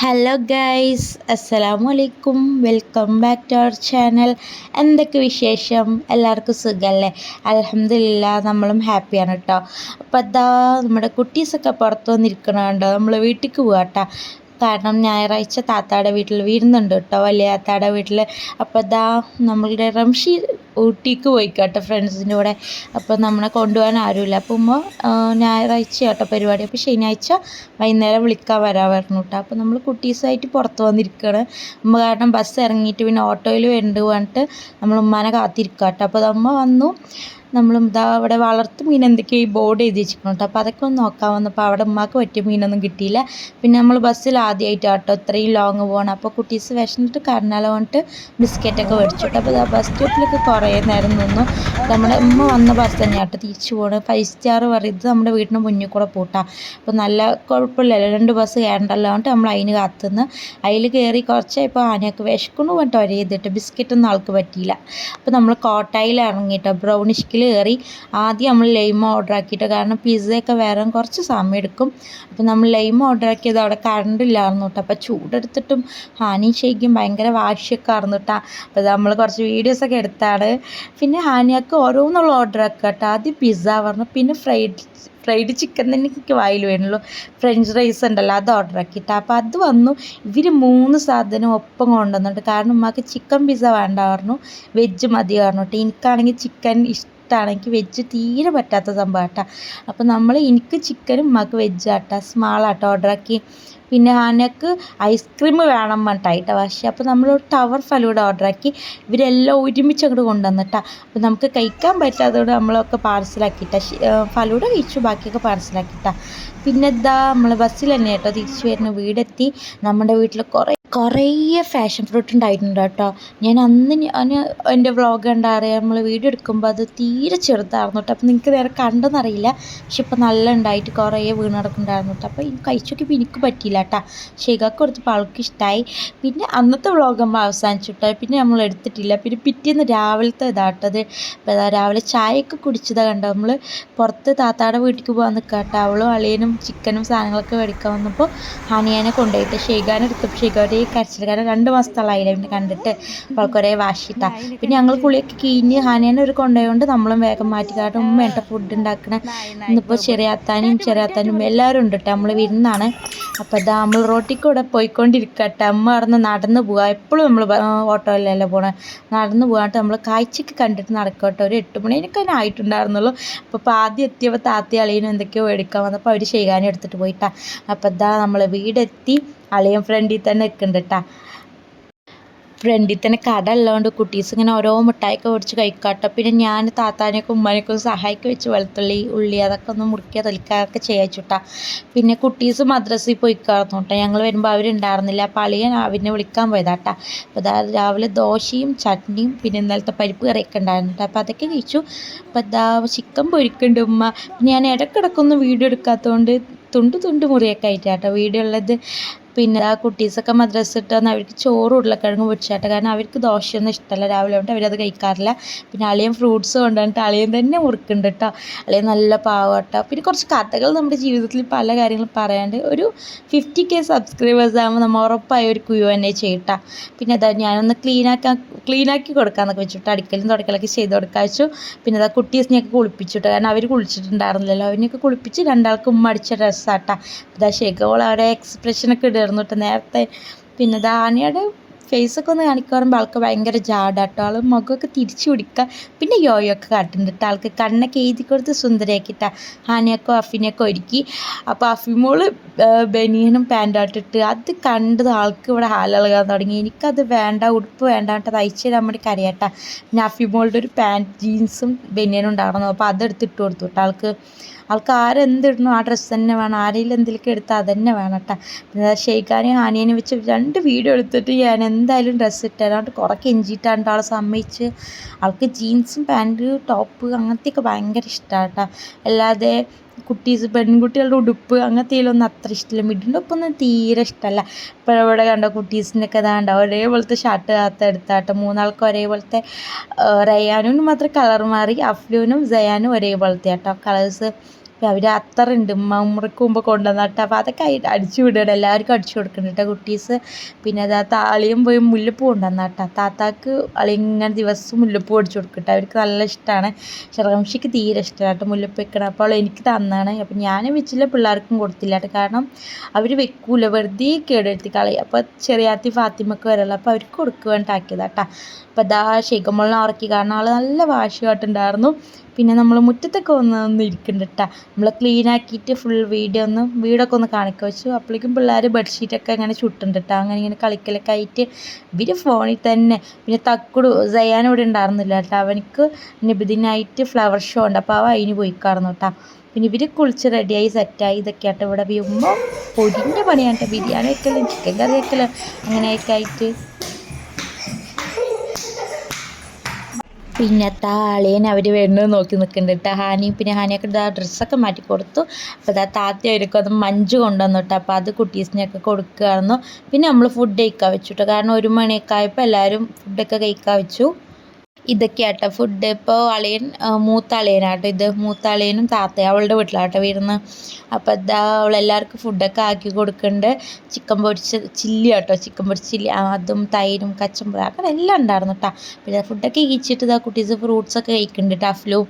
Hello guys അസ്സലാമു അലൈക്കും welcome back to our channel എന്തൊക്കെ വിശേഷം? എല്ലാവർക്കും സുഖമല്ലേ അലഹമില്ല നമ്മളും ഹാപ്പിയാണ് കേട്ടോ അപ്പോൾ അതാ നമ്മുടെ കുട്ടീസൊക്കെ പുറത്ത് വന്നിരിക്കണുണ്ടോ നമ്മൾ വീട്ടിലേക്ക് പോകാം കാരണം ഞായറാഴ്ച താത്താടെ വീട്ടിൽ വീടുന്നുണ്ട് കേട്ടോ വലിയ താത്താടെ വീട്ടിൽ അപ്പോൾ ഇതാ നമ്മളുടെ റംഷി ഊട്ടിക്ക് പോയി കേട്ടോ ഫ്രണ്ട്സിന്റെ കൂടെ. അപ്പോൾ നമ്മളെ കൊണ്ടുപോകാൻ ആരുമില്ല. അപ്പോൾ ഉമ്മ ഞായറാഴ്ച കേട്ടോ പരിപാടി. അപ്പോൾ ശനിയാഴ്ച വൈകുന്നേരം വിളിക്കാൻ വരാൻ പറഞ്ഞു കേട്ടോ. അപ്പോൾ നമ്മൾ കുട്ടീസായിട്ട് പുറത്ത് വന്നിരിക്കുകയാണ് ഉമ്മ കാരണം ബസ് ഇറങ്ങിയിട്ട് പിന്നെ ഓട്ടോയിൽ വരുന്നുണ്ട് പറഞ്ഞിട്ട് നമ്മൾ ഉമ്മാനെ കാത്തിരിക്കുക കേട്ടോ അപ്പോൾ അമ്മ വന്നു. നമ്മളും ഇതാ അവിടെ വളർത്തു മീൻ എന്തൊക്കെയോ ഈ ബോർഡ് എഴുതി വെച്ചിരിക്കണം കേട്ടോ. അപ്പോൾ അതൊക്കെ ഒന്ന് നോക്കാൻ വന്നപ്പോൾ അവിടെ ഉമ്മാക്ക് പറ്റിയ മീനൊന്നും കിട്ടിയില്ല. പിന്നെ നമ്മൾ ബസ്സിൽ ആദ്യമായിട്ട് കേട്ടോ. ഇത്രയും ലോങ് പോകണം അപ്പോൾ കുട്ടീസ് വിശന്നിട്ട് കരനാല വന്നിട്ട് ബിസ്ക്കറ്റൊക്കെ മേടിച്ചു കേട്ടോ അപ്പോൾ ബസ് സ്റ്റോപ്പിലൊക്കെ കുറേ നേരം നിന്നു. നമ്മുടെ ഉമ്മ വന്ന ബസ് തന്നെ കേട്ടോ. തിരിച്ചു പോകണം ഫൈവ് സ്റ്റാർ പറയുന്നത് നമ്മുടെ വീടിന് മുന്നിൽ കൂടെ പോട്ടാ. അപ്പോൾ നല്ല കുഴപ്പമില്ലല്ലോ. രണ്ട് ബസ് കയറണ്ടല്ലോ എന്നിട്ട് നമ്മൾ അതിന് കാത്തുനിന്ന്. അതിൽ കയറി കുറച്ചായപ്പോൾ ആനയൊക്കെ വിശക്കണു പറഞ്ഞിട്ട് ഒരേ ചെയ്തിട്ട് ബിസ്ക്കറ്റൊന്നും ആൾക്ക് പറ്റിയില്ല. അപ്പോൾ നമ്മൾ കോട്ടായിൽ ഇറങ്ങിയിട്ടോ ബ്രൗണിഷ്കിൽ കയറി ആദ്യം നമ്മൾ ലൈം ഓർഡർ ആക്കിയിട്ട് കാരണം പിസ്സയൊക്കെ വരാൻ കുറച്ച് സമയം എടുക്കും. അപ്പോൾ നമ്മൾ ലൈം ഓർഡർ ആക്കിയത് അവിടെ കറണ്ട് ഇല്ലായിരുന്നു കേട്ടോ. അപ്പോൾ ചൂടെടുത്തിട്ടും ഹാനി ഷെയ്ക്കും ഭയങ്കര വാശിയൊക്കെ ആയിരുന്നു കേട്ടോ. അപ്പോൾ നമ്മൾ കുറച്ച് വീഡിയോസൊക്കെ എടുത്താണ്. പിന്നെ ഹാനിയൊക്കെ ഓരോന്നുള്ള ഓർഡർ ആക്കുക കേട്ടോ. ആദ്യം പിസ്സ പറഞ്ഞു പിന്നെ ഫ്രൈഡ് ഫ്രൈഡ് ചിക്കൻ തന്നെ എനിക്ക് വായിൽ വേണുള്ളൂ ഫ്രഞ്ച് റൈസ് ഉണ്ടല്ലോ അത് ഓർഡർ ആക്കിയിട്ട്. അപ്പോൾ അത് വന്നു. ഇവർ മൂന്ന് സാധനം ഒപ്പം കൊണ്ടുവന്നിട്ട് കാരണം ഉമ്മാക്ക് ചിക്കൻ പിസ്സ വേണ്ട പറഞ്ഞു വെജ് മതി പറഞ്ഞു കേട്ടോ എനിക്കാണെങ്കിൽ ചിക്കൻ ഇഷ്ടം ഇഷ്ടമാണ് എനിക്ക് വെജ് തീരെ പറ്റാത്ത സംഭവം കേട്ടോ അപ്പോൾ നമ്മൾ എനിക്ക് ചിക്കനും ഉമ്മക്ക് വെജ് ആട്ടോ. സ്മാൾ ആട്ടോ ഓർഡർ ആക്കി. പിന്നെ ഹാനക്ക് ഐസ്ക്രീം വേണം പറഞ്ഞിട്ടായിട്ടോ പക്ഷേ അപ്പോൾ നമ്മൾ ടവർ ഫലൂഡ ഓർഡർ ആക്കി ഇവരെല്ലാം ഒരുമിച്ച് അങ്ങോട്ട് കൊണ്ടുവന്നിട്ടാ. അപ്പോൾ നമുക്ക് കഴിക്കാൻ പറ്റാത്തതുകൊണ്ട് നമ്മളൊക്കെ പാർസലാക്കിയിട്ട ഫലൂഡ കഴിച്ചു ബാക്കിയൊക്കെ പാർസലാക്കിയിട്ടാ പിന്നെ എന്താ നമ്മൾ ബസ്സിൽ തന്നെ കേട്ടോ തിരിച്ചു വരുന്ന. വീടെത്തി. നമ്മുടെ വീട്ടിൽ കുറേ കുറേ ഫാഷൻ ഫ്രൂട്ട് ഉണ്ടായിട്ടുണ്ട് കേട്ടോ. ഞാൻ അന്ന് ഞാൻ എന്റെ വ്ളോഗ് കണ്ടറിയാം നമ്മൾ വീഡിയോ എടുക്കുമ്പോൾ അത് തീരെ ചെറുതായിരുന്നു കേട്ടോ. അപ്പോൾ നിങ്ങൾക്ക് നേരെ കണ്ടെന്നറിയില്ല. പക്ഷെ ഇപ്പോൾ നല്ല ഉണ്ടായിട്ട് കുറേ വീണ് കിടക്കുന്നുണ്ടായിരുന്നു കേട്ടോ. അപ്പോൾ കഴിച്ചു കഴിച്ചൊക്കെ എനിക്ക് പറ്റിയില്ല കേട്ടോ. ഷെയ്ഖാക്ക് കൊടുത്തപ്പോൾ ആൾക്ക് ഇഷ്ടമായി പിന്നെ അന്നത്തെ വ്ളോഗ് നമ്മൾ അവസാനിച്ചു കേട്ടോ. പിന്നെ നമ്മൾ എടുത്തിട്ടില്ല. പിന്നെ പിറ്റേന്ന് രാവിലത്തെ ഇതാട്ടത് ഇപ്പോൾ രാവിലെ ചായയൊക്കെ കുടിച്ചതാണ് കണ്ടോ നമ്മൾ പുറത്ത് താത്താടെ വീട്ടിലേക്ക് പോകാൻ നിൽക്കുക കേട്ടോ. അവളും അളിയനും ചിക്കനും സാധനങ്ങളൊക്കെ മേടിക്കാൻ വന്നപ്പോൾ ഹനിയാനെ കൊണ്ടുപോയിട്ട് ഷെയ്ഖാൻ എടുത്തപ്പോൾ ഷെയ്ഖാൻ കരച്ചിൽ കാരണം രണ്ട് മാസത്തോളായില്ല പിന്നെ കണ്ടിട്ട്. അവൾക്ക് ഒരേ വാശിട്ടാ. പിന്നെ ഞങ്ങൾ കുളിയൊക്കെ കീഞ്ഞ് ഹാനേനെ ഒരു കൊണ്ടുപോയതുകൊണ്ട് നമ്മളും വേഗം മാറ്റി കാരണം ഉമ്മ ഫുഡ് ഉണ്ടാക്കണ ഇന്നിപ്പോൾ ചെറിയാത്താനും ചെറിയാത്താനും എല്ലാവരും ഉണ്ട് കേട്ടോ നമ്മൾ വിരുന്നാണ്. അപ്പോൾ ഇതാ നമ്മൾ റോട്ടിൽ കൂടെ പോയിക്കൊണ്ടിരിക്കട്ടെ. അമ്മ നടന്ന് നടന്ന് പോവുക എപ്പോഴും നമ്മൾ ഓട്ടോയിലല്ല പോണേ. നടന്ന് പോകാട്ട് നമ്മൾ കാഴ്ചയ്ക്ക് കണ്ടിട്ട് നടക്കട്ടെ. ഒരു എട്ട് മണിയൊക്കെ തന്നെ ആയിട്ടുണ്ടായിരുന്നുള്ളൂ. അപ്പോൾ ആദ്യം എത്തിയപ്പോൾ താത്തി എന്തൊക്കെയോ എടുക്കാൻ വന്നപ്പോൾ അവർ ചെയ്യാനും എടുത്തിട്ട് പോയിട്ടാണ് അപ്പോൾ ഇതാ നമ്മൾ വീടെത്തി. അളിയൻ ഫ്രണ്ടിൽ തന്നെ നിൽക്കുന്നുണ്ട് കേട്ടോ ഫ്രണ്ടിൽ തന്നെ കട ഉള്ളതുകൊണ്ട് കുട്ടീസ് ഇങ്ങനെ ഓരോ മിഠായിയൊക്കെ മേടിച്ച് കഴിക്കാട്ടോ. പിന്നെ ഞാൻ താത്താനെയൊക്കെ ഉമ്മാനെയൊക്കെ സഹായിക്ക് വെച്ച് വെളുത്തുള്ളി ഉള്ളി അതൊക്കെ ഒന്ന് മുറുക്കിയ തൊലിക്കാതൊക്കെ ചെയ്യാച്ചുട്ടാ പിന്നെ കുട്ടീസ് മദ്രസയിൽ പോയി കാർന്നോട്ടെ ഞങ്ങൾ വരുമ്പോൾ അവരുണ്ടായിരുന്നില്ല അപ്പോൾ അളിയൻ അവനെ വിളിക്കാൻ പോയതാട്ടാ. അപ്പോൾ ഇതാ രാവിലെ ദോശയും ചട്നിയും പിന്നെ ഇന്നലത്തെ പരിപ്പ് കറിയൊക്കെ ഉണ്ടായിരുന്നു കേട്ടോ അപ്പോൾ അതൊക്കെ കഴിച്ചു. അപ്പോൾ ഇതാ ചിക്കൻ പൊരിക്കുന്നുണ്ട് ഉമ്മ. ഞാൻ ഇടയ്ക്കിടയ്ക്കൊന്നും വീഡിയോ എടുക്കാത്തതുകൊണ്ട് തുണ്ട് തുണ്ട് മുറിയൊക്കെ ആയിട്ടാട്ടോ വീഡിയോ ഉള്ളത് പിന്നെ ആ കുട്ടീസൊക്കെ മദ്രസ ഇട്ട് വന്ന് അവർക്ക് ചോറ് ഉരുളക്കിഴങ്ങ് പൊടിച്ചാട്ടെ കാരണം അവർക്ക് ദോശയൊന്നും ഇഷ്ടമല്ല. രാവിലെ കൊണ്ട് അവരത് കഴിക്കാറില്ല. പിന്നെ അളിയൻ ഫ്രൂട്ട്സ് കൊണ്ടുവന്നിട്ട് അളിയൻ തന്നെ മുറുക്കുന്നുണ്ട് കേട്ടോ. അളിയൻ നല്ല പാവട്ടോ. പിന്നെ കുറച്ച് കഥകൾ നമ്മുടെ ജീവിതത്തിൽ പല കാര്യങ്ങളും പറയാണ്ട് ഒരു ഫിഫ്റ്റി കെ സബ്സ്ക്രൈബേഴ്സ് ആകുമ്പോൾ നമ്മൾ ഉറപ്പായി ഒരു ക്യൂ തന്നെ ചെയ്യട്ടാ. പിന്നെ അതാ ഞാനൊന്ന് ക്ലീനാക്കാൻ ക്ലീനാക്കി കൊടുക്കാമെന്നൊക്കെ വെച്ചിട്ട് അടിക്കലും തുടക്കലൊക്കെ ചെയ്ത് കൊടുക്കാൻ വെച്ചു പിന്നെ അതാ കുട്ടീസിനെയൊക്കെ കുളിപ്പിച്ചിട്ട് കാരണം അവർ കുളിച്ചിട്ടുണ്ടായിരുന്നില്ലല്ലോ. അവനെയൊക്കെ കുളിപ്പിച്ച് രണ്ടാൾക്കും ഉമ്മ അടിച്ച ഡ്രസ്സാട്ടാ അതാ ഷെഗോൾ അവരെ എക്സ്പ്രഷനൊക്കെ ഇടുക കേട്ടോ നേരത്തെ. പിന്നെ ദാനിയുടെ ഫേസൊക്കെ ഒന്ന് കാണിക്കുമ്പോൾ ആൾക്ക് ഭയങ്കര ജാടാട്ടോ. ആൾ മുഖമൊക്കെ തിരിച്ചു പിടിക്കുക പിന്നെ യോയൊക്കെ കാട്ടുന്നുണ്ട് ആൾക്ക് കണ്ണൊക്കെ എഴുതി കൊടുത്ത് സുന്ദരയാക്കിട്ട ഹാനിയൊക്കെ അഫിനെയൊക്കെ ഒരുക്കി. അപ്പോൾ അഫിമോൾ ബനിയനും പാന്റാട്ടിട്ട് അത് കണ്ടത് ആൾക്ക് ഇവിടെ ഹാലിളകാൻ തുടങ്ങി. എനിക്കത് വേണ്ട ഉടുപ്പ് വേണ്ട കേട്ടോ തയ്ച്ചു തരാൻ വേണ്ടി കരയാട്ട. പിന്നെ അഫിമോളുടെ ഒരു പാന്റ് ജീൻസും ബനിയനും ഉണ്ടായിരുന്നു അപ്പോൾ അതെടുത്തിട്ട് കൊടുത്തു കേട്ടോ ആൾക്ക്. ആൾക്ക് ആരെന്തിടണോ ആ ഡ്രസ്സ് തന്നെ വേണം. ആരെങ്കിലും എന്തെങ്കിലും എടുത്താൽ അതന്നെ തന്നെ വേണം കേട്ടോ. ഷെയ്ഖാനെയും ഹാനിയനെയും വെച്ച് രണ്ട് വീഡിയോ എടുത്തിട്ട് ഞാൻ എന്തായാലും ഡ്രസ്സ് ഇട്ടുതരാണ്ട് കുറേ കെഞ്ചിയിട്ടാണ്ട് ആളെ സമ്മതിച്ച്. ആൾക്ക് ജീൻസും പാന്റ് ടോപ്പ് അങ്ങനത്തെയൊക്കെ ഭയങ്കര ഇഷ്ടമാണ് കേട്ടോ. അല്ലാതെ കുട്ടീസ് പെൺകുട്ടികളുടെ ഉടുപ്പ് അങ്ങനത്തേലൊന്നും അത്ര ഇഷ്ടമില്ല മിഡിന്റെ ഒപ്പൊന്നും തീരെ ഇഷ്ടമല്ല ഇപ്പോൾ ഇവിടെ കണ്ട കുട്ടീസിന്റെയൊക്കെ ഇതാണ്ട ഒരേപോലത്തെ ഷർട്ട് കാത്ത എടുത്താട്ടെ മൂന്നാൾക്കും ഒരേപോലത്തെ റയാനും മാത്രം കളർ മാറി അഫ്ലൂനും സയാനും ഒരേപോലത്തെ കേട്ടോ കളേഴ്സ് അവർ അത്തറുണ്ട് ഉമ്മക്ക് മുമ്പ് കൊണ്ടുവന്നിട്ട് അപ്പോൾ അതൊക്കെ അടിച്ചു വിടുകയാണ്. എല്ലാവർക്കും അടിച്ചു കൊടുക്കുന്നുണ്ട് കുട്ടീസ്. പിന്നെ അതാ താളിയും പോയി മുല്ലപ്പൂ കൊണ്ടുവന്നാട്ടാ. താത്താക്ക് അളിങ്ങനെ ദിവസം മുല്ലപ്പൂ അടിച്ചു കൊടുക്കട്ടെ അവർക്ക് നല്ല ഇഷ്ടമാണ് ഷറംഷിക്ക് തീരെ ഇഷ്ടമാണ് കേട്ടോ മുല്ലപ്പൂ വെക്കണം അപ്പോൾ എനിക്ക് തന്നാണ്. അപ്പം ഞാൻ വെച്ചില്ല പിള്ളേർക്കും കൊടുത്തില്ല കാരണം അവർ വെക്കൂല. വെറുതെ കേടെടുത്തി കളയും അപ്പോൾ ചെറിയാത്തി ഫാത്തിമക്ക് വരല്ലോ അപ്പോൾ അവർക്ക് കൊടുക്കുക വേണ്ടിട്ടാക്കിയതാട്ടാ അപ്പോൾ അതാ ശേഖമുള്ള ഉറക്കി. കാരണം ആൾ നല്ല വാശിയായിട്ടുണ്ടായിരുന്നു പിന്നെ നമ്മൾ മുറ്റത്തൊക്കെ ഒന്ന് ഒന്ന് ഇരിക്കുന്നുണ്ട് കേട്ടോ നമ്മൾ ക്ലീൻ ആക്കിയിട്ട് ഫുൾ വീഡിയോ ഒന്ന് വീടൊക്കെ ഒന്ന് കാണിക്കുക വെച്ചു. അപ്പോഴേക്കും പിള്ളേർ ബെഡ്ഷീറ്റൊക്കെ അങ്ങനെ ചുട്ടുണ്ട് കേട്ടോ അങ്ങനെ ഇങ്ങനെ കളിക്കലൊക്കെ ആയിട്ട് ഇവർ ഫോണിൽ തന്നെ. പിന്നെ തക്കുടു സയാൻ ഇവിടെ ഉണ്ടായിരുന്നില്ല കേട്ടോ. അവനക്ക് നിബിദിനായിട്ട് ഫ്ലവർ ഷോ ഉണ്ട്. അപ്പോൾ അവ അതിന് പോയിക്കായിരുന്നു കേട്ടോ പിന്നെ ഇവർ കുളിച്ച് റെഡിയായി സെറ്റായി ഇതൊക്കെ ആയിട്ട് ഇവിടെ ഉമ്മ പൊടിന്റെ പണിയാണ് ബിരിയാണി വെക്കലും ചിക്കൻ കറി വെക്കലും അങ്ങനെയൊക്കെ ആയിട്ട്. പിന്നെ താളേനെ അവർ വരുന്നത് നോക്കി നിൽക്കുന്നുണ്ട് കേട്ടോ ഹാനി പിന്നെ ഹാനിയൊക്കെ ഇതാ ഡ്രസ്സൊക്കെ മാറ്റി കൊടുത്തു. അപ്പോൾ ഇതാ താത്തയായിരിക്കും അത് മഞ്ച് കൊണ്ടുവന്നിട്ട്. അപ്പോൾ അത് കുട്ടീസിനെയൊക്കെ കൊടുക്കുകയായിരുന്നു. പിന്നെ നമ്മൾ ഫുഡ് കഴിക്കാൻ വെച്ചു കേട്ടോ കാരണം ഒരു മണിയൊക്കെ ആയപ്പോൾ എല്ലാവരും ഫുഡൊക്കെ കഴിക്കാൻ വെച്ചു. ഇതൊക്കെയാട്ടോ ഫുഡ് ഇപ്പോൾ അളിയൻ മൂത്ത അളിയനാട്ടോ ഇത് മൂത്ത അളിയനും താത്ത അവളുടെ വീട്ടിലാട്ടോ വരുന്നത് അപ്പോൾ ഇതാ അവളെല്ലാവർക്കും ഫുഡൊക്കെ ആക്കി കൊടുക്കുന്നുണ്ട് ചിക്കൻ പൊരിച്ച ചില്ലി കേട്ടോ ചിക്കൻ പൊരിച്ച ചില്ലി. അതും തൈരും കച്ചമ്പുറ അങ്ങനെ എല്ലാം ഉണ്ടായിരുന്നു കേട്ടോ പിന്നെ ഫുഡൊക്കെ കഴിച്ചിട്ട് ഇതാ കുട്ടീസ് ഫ്രൂട്ട്സൊക്കെ കഴിക്കുന്നുണ്ട് ടഫ്ലു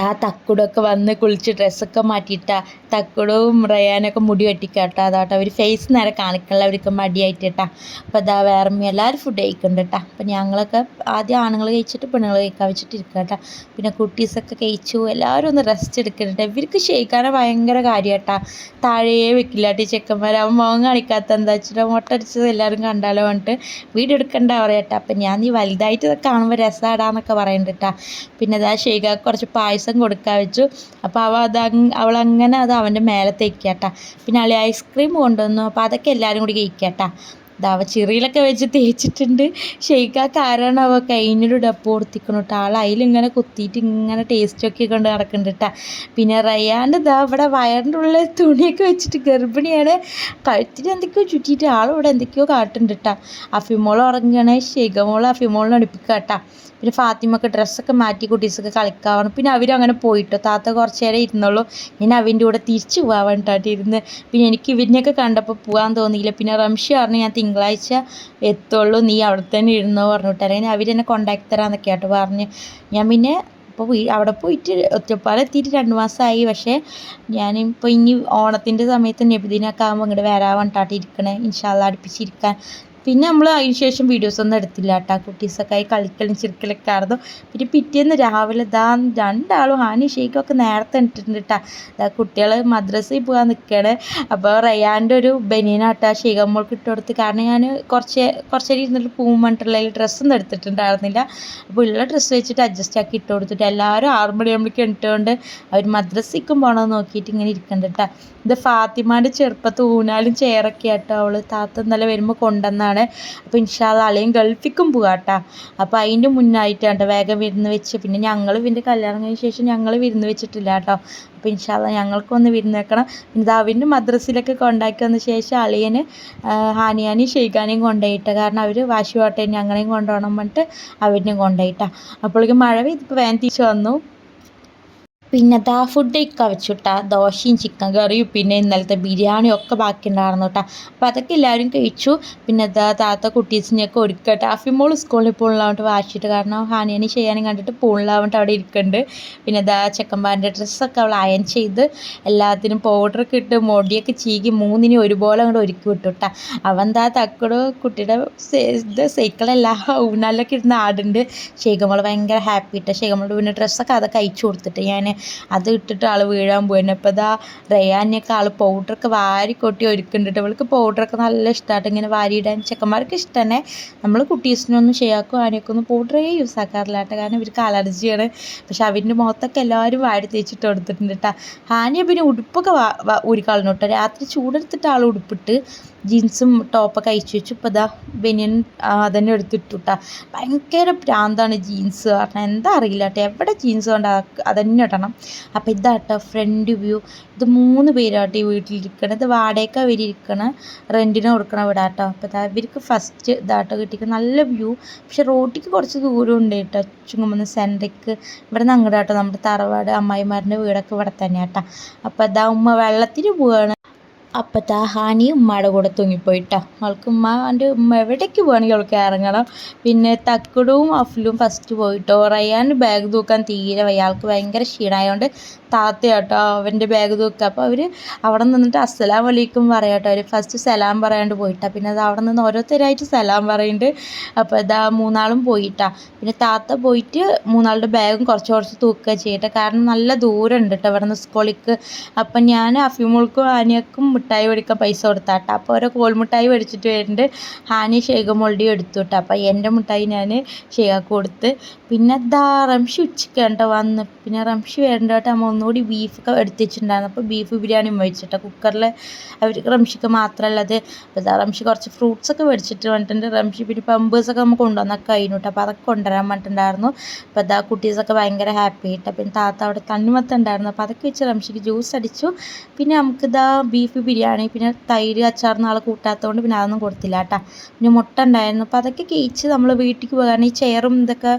ആ തക്കുടൊക്കെ വന്ന് കുളിച്ച് ഡ്രസ്സൊക്കെ മാറ്റിയിട്ടാ തക്കുടവും റയാനൊക്കെ മുടി വെട്ടിക്കാട്ടോ. അതാട്ടോ അവർ ഫേസ് നേരെ കാണിക്കണില്ല അവർക്ക് മടിയായിട്ടാ അപ്പോൾ അതാ വേറെ എല്ലാവരും ഫുഡ് കഴിക്കുന്നുണ്ട് കേട്ടോ അപ്പോൾ ഞങ്ങളൊക്കെ ആദ്യം ആണുങ്ങൾ കഴിച്ചിട്ട് പെണ്ണുങ്ങൾ കഴിക്കാൻ വെച്ചിട്ട് ഇരിക്കുക കേട്ടോ പിന്നെ കുട്ടീസൊക്കെ കഴിച്ചു എല്ലാവരും ഒന്ന് റെസ്റ്റ് എടുക്കുന്നുണ്ട് ഇവർക്ക് ക്ഷയിക്കാനോ ഭയങ്കര കാര്യമാട്ടാ താഴെ വെക്കില്ല കേട്ടോ ചെക്കന്മാർ അവൻ മുഖം കാണിക്കാത്ത എന്താ വെച്ചിട്ട്? മുട്ടടിച്ചത് എല്ലാവരും കണ്ടാലോ? പറഞ്ഞിട്ട് വീഡിയോ എടുക്കണ്ട പറയട്ടെ. അപ്പം ഞാൻ നീ വലുതായിട്ട് കാണുമ്പോൾ രസമാടാന്നൊക്കെ പറയുന്നുണ്ട് കേട്ടോ പിന്നെ അതാ ഷെയ്ഖ കുറച്ച് പായസം പായസം കൊടുക്കാൻ വെച്ചു. അപ്പോൾ അവ അത് അവളങ്ങനെ അത് അവന്റെ മേലെ തേക്കാട്ടാ. പിന്നെ അളി ഐസ്ക്രീം കൊണ്ടുവന്നു. അപ്പോൾ അതൊക്കെ എല്ലാവരും കൂടി കഴിക്കാട്ടാ. ദാവ ചിറിയിലൊക്കെ വെച്ച് തേച്ചിട്ടുണ്ട്. ഷെയ്ക്കാ കാരണം അവ കൈനൊരു ഡപ്പ് കൊടുത്തിക്കണം കേട്ടോ ആൾ അതിലിങ്ങനെ കുത്തിയിട്ട് ഇങ്ങനെ ടേസ്റ്റ് ഒക്കെ കൊണ്ട് നടക്കുന്നുണ്ട് കേട്ടോ പിന്നെ റയാന്റെ ഇതാ ഇവിടെ വയറിന്റെ ഉള്ളിൽ തുണിയൊക്കെ വെച്ചിട്ട് ഗർഭിണിയാണ്. കഴുത്തിന് എന്തൊക്കെയോ ചുറ്റിയിട്ട് ആളിവിടെ എന്തൊക്കെയോ കാട്ടുന്നുണ്ട് കേട്ടോ അഫിമോൾ ഉറങ്ങുകയാണ് ഷെയ്ഖമോൾ അഫിമോളിനെ അടുപ്പിക്കുക കേട്ടോ പിന്നെ ഫാത്തിമൊക്കെ ഡ്രസ്സൊക്കെ മാറ്റി കുട്ടീസൊക്കെ കളിക്കാവണം. പിന്നെ അവരങ്ങനെ പോയിട്ടോ. താത്ത കുറച്ച് നേരം ഇരുന്നുള്ളൂ ഞാൻ അവന്റെ കൂടെ തിരിച്ചു പോകാൻ വേണ്ടിയിട്ട് ഇരുന്ന്. പിന്നെ എനിക്ക് ഇവരിനെയൊക്കെ കണ്ടപ്പോൾ പോകാൻ തോന്നിയില്ല. പിന്നെ റംഷി പറഞ്ഞു ഞാൻ തിങ്കളാഴ്ച എത്തുള്ളൂ. നീ അവിടെ തന്നെ ഇരുന്നോ പറഞ്ഞിട്ട്. അല്ലെങ്കിൽ അവരെന്നെ കോണ്ടാക്ട് തരാമെന്നൊക്കെ ആട്ടോ പറഞ്ഞു. ഞാൻ പിന്നെ അപ്പോൾ അവിടെ പോയിട്ട് ഒറ്റപ്പാലം എത്തിയിട്ട് രണ്ട് മാസമായി. പക്ഷേ ഞാനിപ്പോൾ ഇനി ഓണത്തിന്റെ സമയത്ത് നബിദിനൊക്കെ ആകുമ്പോൾ ഇങ്ങോട്ട് വരാൻ വേണ്ടിയിട്ടാണ് ഇരിക്കണേ. ഇൻഷാല്ല അടുപ്പിച്ചിരിക്കാൻ. പിന്നെ നമ്മൾ അതിന് ശേഷം വീഡിയോസൊന്നും എടുത്തില്ല കേട്ടോ കുട്ടീസൊക്കെ ആയി കളിക്കലും ചിരിക്കലൊക്കെ ആയിരുന്നു. പിന്നെ പിറ്റേന്ന് രാവിലെ ഇതാ രണ്ടാളും ഹാനി ഷെയ്ക്കൊക്കെ നേരത്തെ ഇട്ടിട്ടുണ്ട് കേട്ടോ ഇതാ കുട്ടികൾ മദ്രസയിൽ പോകാൻ നിൽക്കുകയാണ് അപ്പോൾ റയാന്റെ ഒരു ബനീനാട്ടോ ഷെയ്ഖമ്മൾക്ക് ഇട്ട് കൊടുത്ത്. കാരണം ഞാൻ കുറച്ച് കുറച്ചേരി ഇരുന്നിട്ട് പൂവും പറഞ്ഞിട്ടുള്ള ഡ്രസ്സൊന്നും എടുത്തിട്ടുണ്ടായിരുന്നില്ല. അപ്പോൾ ഉള്ള ഡ്രസ്സ് വെച്ചിട്ട് അഡ്ജസ്റ്റ് ആക്കി ഇട്ട് കൊടുത്തിട്ട് എല്ലാവരും ആറ് മണിയാകുമ്പോഴേക്കും ഇട്ടുകൊണ്ട് അവർ മദ്രസയ്ക്കും പോകണമെന്ന് നോക്കിയിട്ട് ഇങ്ങനെ ഇരിക്കണ്ട കേട്ടോ ഇത് ഫാത്തിമാന്റെ ചെറുപ്പത്ത് ഊനാലും ചെയറൊക്കെ ആട്ടോ അവൾ താത്ത ഇന്നലെ വരുമ്പോൾ കൊണ്ടുവന്നാണ് അപ്പോൾ ഇൻഷാല്ല അളിയും ഗൾഫിക്കും പോകാട്ടോ അപ്പോൾ അതിന്റെ മുന്നായിട്ടാണ് വേഗം വിരുന്ന് വെച്ച്. പിന്നെ ഞങ്ങൾ ഇതിന്റെ കല്യാണം കഴിഞ്ഞ ശേഷം ഞങ്ങൾ വിരുന്ന് വെച്ചിട്ടില്ല കേട്ടോ അപ്പോൾ ഇൻഷാല്ല ഞങ്ങൾക്കൊന്ന് വിരുന്ന് വെക്കണം. പിന്നെ അവന്റെ മദ്രസിലൊക്കെ കൊണ്ടാക്കി വന്ന ശേഷം അളിയന് ഹാനിയാനി ഷെയ്ഖാനെയും കൊണ്ടുപോയിട്ട കാരണം അവർ വാശി പാട്ടേനെ ഞങ്ങളെയും കൊണ്ടുപോകണം പറഞ്ഞിട്ട് അവരിനെയും കൊണ്ടുപോയിട്ടാണ് അപ്പോഴേക്കും മഴ പെയ്തിപ്പോൾ വേഗം തിരിച്ചു വന്നു. പിന്നെ ദാ ഫുഡ് ഒക്കെ വെച്ചുട്ടാ. ദോശയും ചിക്കൻ കറിയും പിന്നെ ഇന്നലത്തെ ബിരിയാണിയും ഒക്കെ ബാക്കി ഉണ്ടായിരുന്നു കേട്ടോ അപ്പോൾ അതൊക്കെ എല്ലാവരും കഴിച്ചു. പിന്നെ ദാ താത്ത കുട്ടീസിനെയൊക്കെ ഒരുക്കട്ടെ. അഫിമോൾ സ്കൂളിൽ പോകുന്നതാവട്ട് വാശിയിട്ട് കാരണം ഹാനിയനി ചെയ്യാനും കണ്ടിട്ട് പോകുന്നതാവട്ട് അവിടെ ഇരിക്കുന്നുണ്ട് പിന്നെ ദാ ചെക്കന്മാരുടെ ഡ്രസ്സൊക്കെ അവൾ അയൺ ചെയ്ത് എല്ലാത്തിനും പൗഡറൊക്കെ ഇട്ട് മുടിയൊക്കെ ചീകി മൂന്നിനും ഒരുപോലെ അങ്ങോട്ട് ഒരുക്കി വിട്ടു കേട്ടോ അവൻ ദാ തക്കട് കുട്ടിയുടെ ഇത് സൈക്കിളെല്ലാം ഊന്നാലൊക്കെ ഇരുന്ന് ആടുണ്ട്. ശേഖമോൾ ഭയങ്കര ഹാപ്പി ഇട്ട ശേഖമോളുടെ പിന്നെ ഡ്രസ്സൊക്കെ അതൊക്കെ അയച്ചു കൊടുത്തിട്ട് ഞാൻ അത് ഇട്ടിട്ട് ആൾ വീഴാൻ പോയിരുന്നു അപ്പോൾ ഇതാ റയാനൊക്കെ ആൾ പൗഡറൊക്കെ വാരി കൊട്ടി ഒരുക്കുന്നുണ്ട് അവൾക്ക് പൗഡറൊക്കെ നല്ല ഇഷ്ടമായിട്ട് ഇങ്ങനെ വാരിയിടാൻ ചെക്കന്മാർക്ക് ഇഷ്ടം തന്നെ നമ്മൾ കുട്ടീസിനൊന്നും ഷെയാക്കും ആനയൊക്കെ ഒന്നും പൗഡറേ യൂസ് ആക്കാറില്ല കേട്ടോ കാരണം ഇവർക്ക് അലർജിയാണ് പക്ഷെ അവന്റെ മുഖത്തൊക്കെ എല്ലാവരും വാരി തേച്ചിട്ട് കൊടുത്തിട്ടുണ്ട് കേട്ടോ ഹാനിയ പിന്നെ ഉടുപ്പൊക്കെ ഊരിക്കളഞ്ഞു കേട്ടോ രാത്രി ചൂടെടുത്തിട്ട് ആൾ ഉടുപ്പിട്ട് ജീൻസും ടോപ്പൊക്കെ അയച്ചു വെച്ചു ഇപ്പോൾ ഇതാ ബനിയൻ അതന്നെ എടുത്തിട്ടു കേട്ടോ ഭയങ്കര പ്രാന്താണ് ജീൻസ്. കാരണം എന്താ അറിയില്ല കേട്ടോ എവിടെ ജീൻസ് കൊണ്ട് അതന്നെ ഇടണം. അപ്പോൾ ഇതാട്ടോ ഫ്രണ്ട് വ്യൂ ഇത് മൂന്ന് പേരാട്ടോ ഈ വീട്ടിലിരിക്കണം. ഇത് വാടക അവർ ഇരിക്കണ. റെന്റിന് കൊടുക്കണ വീടാട്ടോ അപ്പോൾ ഇതാ ഇവർക്ക് ഫസ്റ്റ് ഇതാട്ടോ കിട്ടിയിരിക്കുന്ന നല്ല വ്യൂ പക്ഷെ റോട്ടിക്ക് കുറച്ച് ദൂരം ഉണ്ട് കേട്ടോ. ചുങ്ങുമ്പന്ന് സെന്ററിക്ക് ഇവിടെ നിന്ന് അങ്ങോട്ട് കേട്ടോ നമ്മുടെ തറവാട് അമ്മായിമാരുടെ വീടൊക്കെ ഇവിടെ തന്നെയാട്ടോ. അപ്പോൾ ഇതാ ഉമ്മ വെള്ളത്തിന് പോവുകയാണ് അപ്പത്തെ ഹാനി ഉമ്മയുടെ കൂടെ തൂങ്ങിപ്പോയിട്ടാ. അവൾക്ക് ഉമ്മാന്റെ ഉമ്മ എവിടേക്ക് പോകണമെങ്കിൽ അവൾക്ക് ഇറങ്ങണം. പിന്നെ തക്കടും അഫ്ലും ഫസ്റ്റ് പോയിട്ടോ. റയ്യാൻ ബാഗ് തൂക്കാൻ തീരെ വയ്യ. ആൾക്ക് ഭയങ്കര ക്ഷീണമായതുകൊണ്ട് താത്തയാട്ടോ അവന്റെ ബാഗ് തൂക്കുക. അപ്പോൾ അവർ അവിടെ നിന്നിട്ട് അസ്സലാം വലൈക്കും പറയാട്ടോ. അവർ ഫസ്റ്റ് സലാം പറയാണ്ട് പോയിട്ടാ. പിന്നെ അത് അവിടെ നിന്ന് ഓരോരുത്തരായിട്ട് സലാം പറയുന്നുണ്ട് അപ്പോൾ ഇതാ മൂന്നാളും പോയിട്ടാ. പിന്നെ താത്ത പോയിട്ട് മൂന്നാളുടെ ബാഗും കുറച്ച് കുറച്ച് തൂക്കുക ചെയ്യട്ടെ. കാരണം നല്ല ദൂരം ഉണ്ട് കേട്ടോ ഇവിടെ നിന്ന് സ്കൂളിക്ക്. അപ്പം ഞാൻ അഫിമോൾക്കും ആനിയക്കും മിഠായി മേടിക്കാൻ പൈസ കൊടുത്താട്ടോ. അപ്പോൾ ഓരോ കോൾമിഠായി മേടിച്ചിട്ട് വരുന്നുണ്ട്. ഹാനി ഷേഖമോളുടെ എടുത്തു കേട്ടോ അപ്പോൾ എന്റെ മിഠായി ഞാൻ ഷേഖാക്ക് കൊടുത്ത്. പിന്നെ ദാ റംഷി ഉച്ചയ്ക്ക് കേട്ടോ വന്ന്. പിന്നെ റംഷി വരേണ്ടതായിട്ട് നമ്മൾ ഒന്നുകൂടി ബീഫൊക്കെ എടുത്തിട്ടുണ്ടായിരുന്നു അപ്പോൾ ബീഫ് ബിരിയാണി മേടിച്ചിട്ടോ. കുക്കറിൽ അവർ റംഷിക്ക് മാത്രമല്ല അത്. അപ്പോൾ ദാ റംഷി കുറച്ച് ഫ്രൂട്ട്സൊക്കെ മേടിച്ചിട്ട് വന്നിട്ടുണ്ട്. റംഷി പിന്നെ പമ്പേഴ്സൊക്കെ നമുക്ക് കൊണ്ടുവന്നൊക്കെ കഴിഞ്ഞു കേട്ടോ. അപ്പോൾ അതൊക്കെ കൊണ്ടുവരാൻ പറഞ്ഞിട്ടുണ്ടായിരുന്നു. അപ്പോൾ ദാ കുട്ടീസൊക്കെ ഭയങ്കര ഹാപ്പി ആയിട്ട്. പിന്നെ താത്ത അവിടെ തണ്ണിമത്തം ഉണ്ടായിരുന്നു. അപ്പോൾ അതൊക്കെ വെച്ച് റംഷിക്ക് ജ്യൂസ് അടിച്ചു. പിന്നെ നമുക്ക് ദാ ബീഫ് ബിരിയാണി പിന്നെ തൈര് അച്ചാർ നാളെ കൂട്ടാത്തതുകൊണ്ട് പിന്നെ അതൊന്നും കൊടുത്തില്ല കേട്ടോ. പിന്നെ മുട്ട ഉണ്ടായിരുന്നു. അപ്പോൾ അതൊക്കെ കഴിച്ച് നമ്മൾ വീട്ടിലേക്ക് പോകാൻ ഈ ചെയറും ഇതൊക്കെ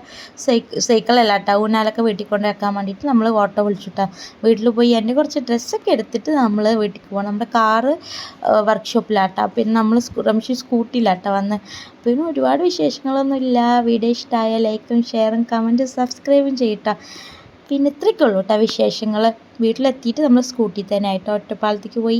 സൈക്കിൾ സൈക്കിളല്ല കേട്ടോ ഊനാലൊക്കെ വീട്ടിൽ കൊണ്ട് വെക്കാൻ വേണ്ടിയിട്ട് നമ്മൾ ഓട്ടോ വിളിച്ചിട്ടാ വീട്ടിൽ പോയി എന്റെ കുറച്ച് ഡ്രസ്സൊക്കെ എടുത്തിട്ട് നമ്മൾ വീട്ടിൽ പോകണം നമ്മുടെ കാറ് വർക്ക്ഷോപ്പിലാട്ടോ പിന്നെ നമ്മൾ റംഷി സ്കൂട്ടിയിലാട്ടോ വന്ന്. പിന്നെ ഒരുപാട് വിശേഷങ്ങളൊന്നും ഇല്ല. വീഡിയോ ഇഷ്ടമായ ലൈക്കും ഷെയറും കമന്റും സബ്സ്ക്രൈബും ചെയ്യട്ടോ പിന്നെ ഇത്രയൊക്കെ ഉള്ളൂ കേട്ടോ വിശേഷങ്ങൾ വീട്ടിലെത്തിയിട്ട് നമ്മൾ സ്കൂട്ടി തന്നെ ആയിട്ടോ ഒറ്റപ്പാലത്തേക്ക് പോയി